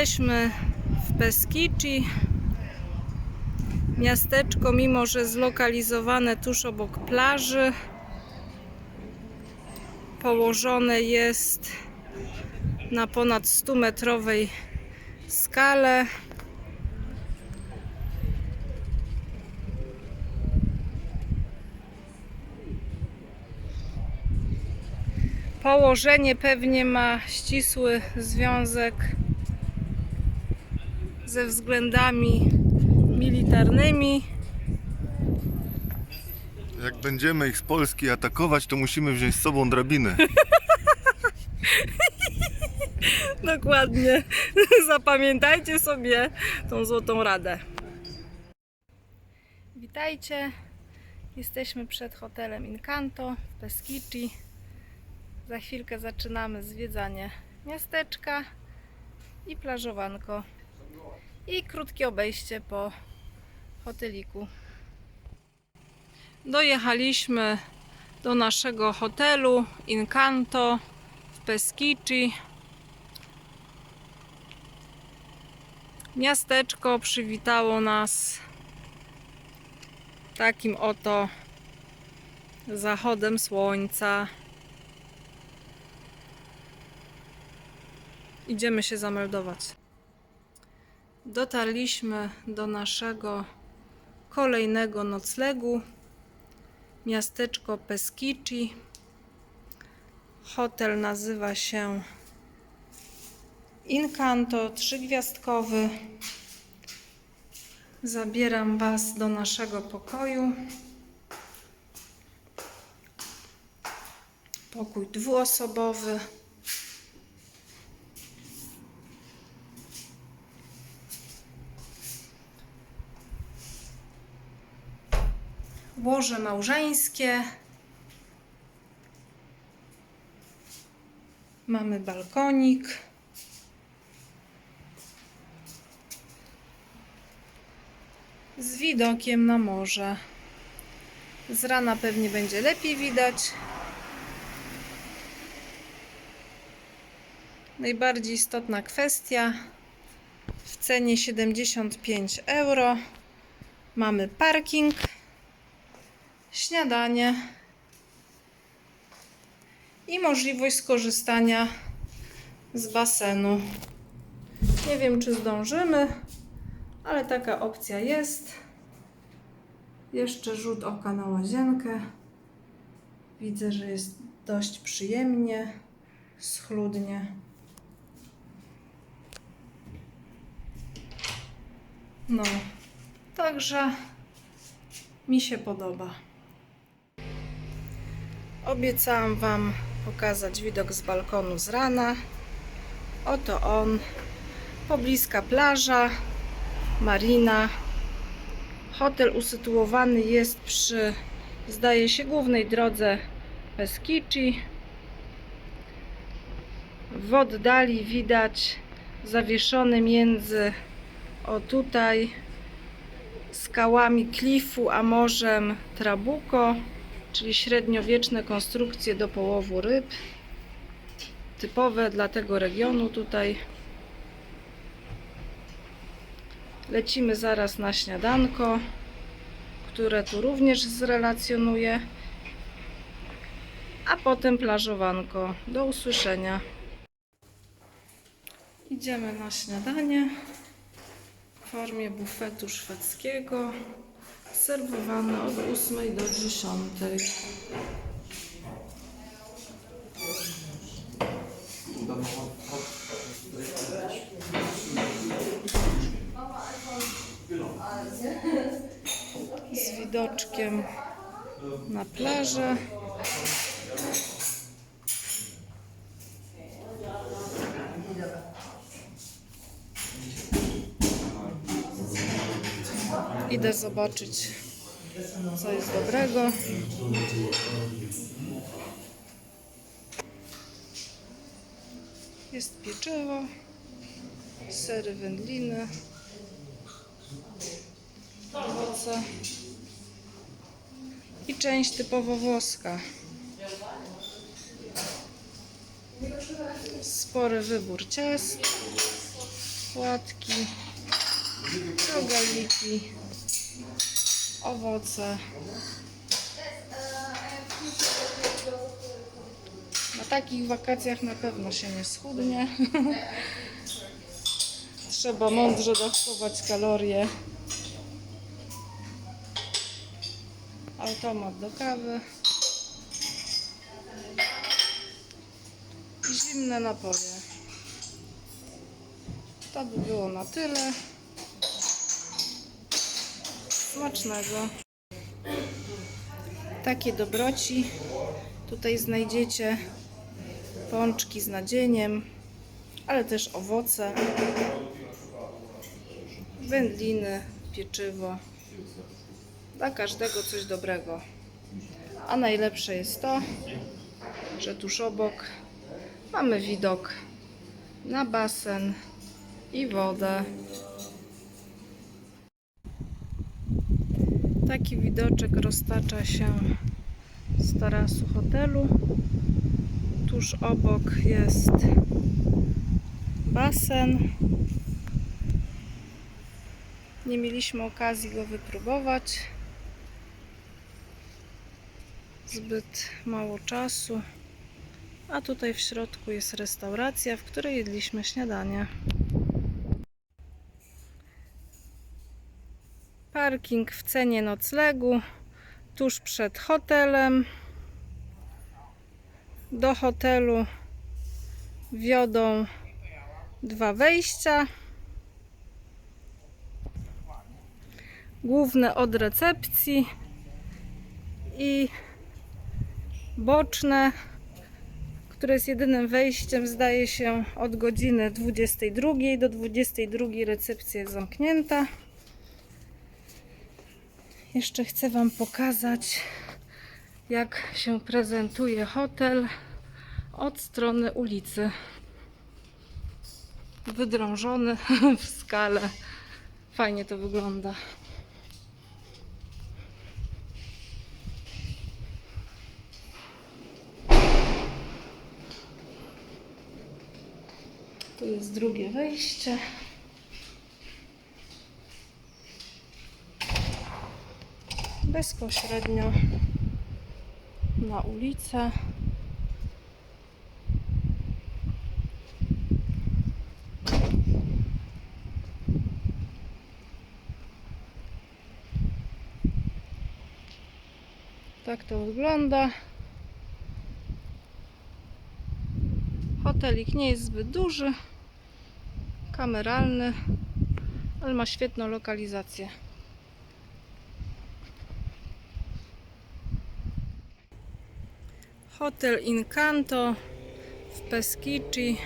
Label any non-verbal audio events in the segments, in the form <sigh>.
Jesteśmy w Peskici. Miasteczko, mimo że zlokalizowane tuż obok plaży, położone jest na ponad 100-metrowej skale. Położenie pewnie ma ścisły związek ze względami militarnymi. Jak będziemy ich z Polski atakować, to musimy wziąć z sobą drabinę. <laughs> Dokładnie. <laughs> Zapamiętajcie sobie tą złotą radę. Witajcie. Jesteśmy przed hotelem Incanto w Peskici. Za chwilkę zaczynamy zwiedzanie miasteczka i plażowanko. I krótkie obejście po hoteliku. Dojechaliśmy do naszego hotelu Incanto w Peskici. Miasteczko przywitało nas takim oto zachodem słońca. Idziemy się zameldować. Dotarliśmy do naszego kolejnego noclegu. Miasteczko Peskici. Hotel nazywa się Incanto trzygwiazdkowy. Zabieram Was do naszego pokoju. Pokój dwuosobowy. Łoże małżeńskie. Mamy balkonik. z widokiem na morze. Z rana pewnie będzie lepiej widać. Najbardziej istotna kwestia. W cenie 75 euro mamy parking, śniadanie i możliwość skorzystania z basenu. Nie wiem, czy zdążymy ale taka opcja jest. Jeszcze rzut oka na łazienkę. Widzę, że jest dość przyjemnie, schludnie. No, także mi się podoba. Obiecałam Wam pokazać widok z balkonu z rana. Oto on, pobliska plaża, marina. Hotel usytuowany jest przy, zdaje się, głównej drodze Peskici. W oddali widać zawieszony między o tutaj skałami klifu a morzem Trabuco, czyli średniowieczne konstrukcje do połowu ryb. Typowe dla tego regionu tutaj. Lecimy zaraz na śniadanko, które tu również zrelacjonuję. A potem plażowanko. Do usłyszenia. Idziemy na śniadanie w formie bufetu szwedzkiego, serwowane od 8 do 10. z widoczkiem na plażę. Idę zobaczyć, co jest dobrego. Jest pieczywo, sery wędliny, owoce i część typowo włoska. Spory wybór ciast. płatki, rogaliki, owoce. Na takich wakacjach na pewno się nie schudnie. <laughs> Trzeba mądrze dochować kalorie. Automat do kawy. I zimne napoje. To by było na tyle. Smacznego. Takie dobroci. Tutaj znajdziecie pączki z nadzieniem, ale też owoce, wędliny, pieczywo. Dla każdego coś dobrego. A najlepsze jest to, że tuż obok mamy widok na basen i wodę. Taki widoczek roztacza się z tarasu hotelu. Tuż obok jest basen. Nie mieliśmy okazji go wypróbować. Zbyt mało czasu. A tutaj w środku jest restauracja, w której jedliśmy śniadanie. Parking w cenie noclegu tuż przed hotelem. Do hotelu wiodą dwa wejścia. Główne od recepcji i boczne, które jest jedynym wejściem, zdaje się, od godziny 22 do 22 recepcja jest zamknięta. Jeszcze chcę Wam pokazać, jak się prezentuje hotel od strony ulicy. Wydrążony <laughs> w skale. Fajnie to wygląda. Tu jest drugie wejście. Bezpośrednio na ulicę. Tak to wygląda. Hotelik nie jest zbyt duży, kameralny, ale ma świetną lokalizację. Hotel Incanto w Peschici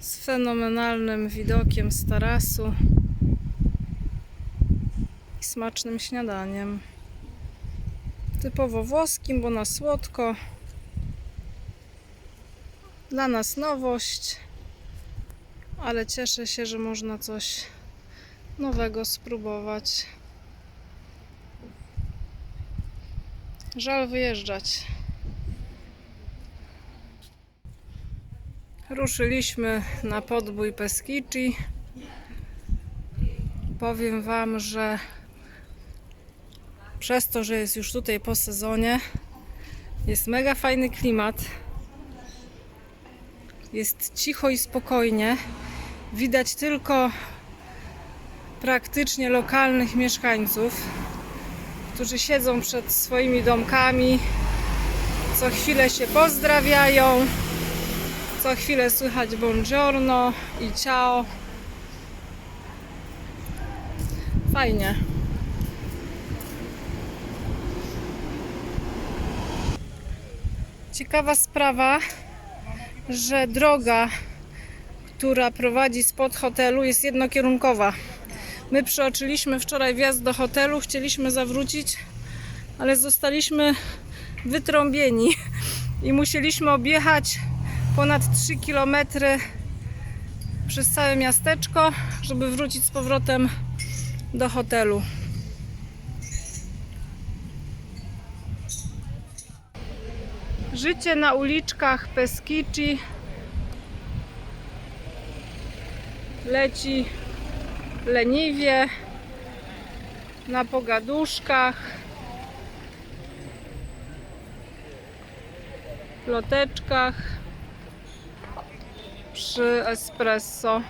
z fenomenalnym widokiem z tarasu i smacznym śniadaniem. Typowo włoskim, bo na słodko. Dla nas nowość, ale cieszę się, że można coś nowego spróbować. Żal wyjeżdżać. Ruszyliśmy na podbój Peschici. Powiem Wam, że przez to, że jest już tutaj po sezonie, jest mega fajny klimat. Jest cicho i spokojnie. Widać tylko praktycznie lokalnych mieszkańców, którzy siedzą przed swoimi domkami, co chwilę się pozdrawiają, co chwilę słychać buongiorno i ciao. Fajnie. Ciekawa sprawa, że droga, która prowadzi spod hotelu, jest jednokierunkowa. My przeoczyliśmy wczoraj wjazd do hotelu, chcieliśmy zawrócić, ale zostaliśmy wytrąbieni i musieliśmy objechać ponad 3 km przez całe miasteczko, żeby wrócić z powrotem do hotelu. Życie na uliczkach Peschici leci leniwie na pogaduszkach. Ploteczkach przy espresso.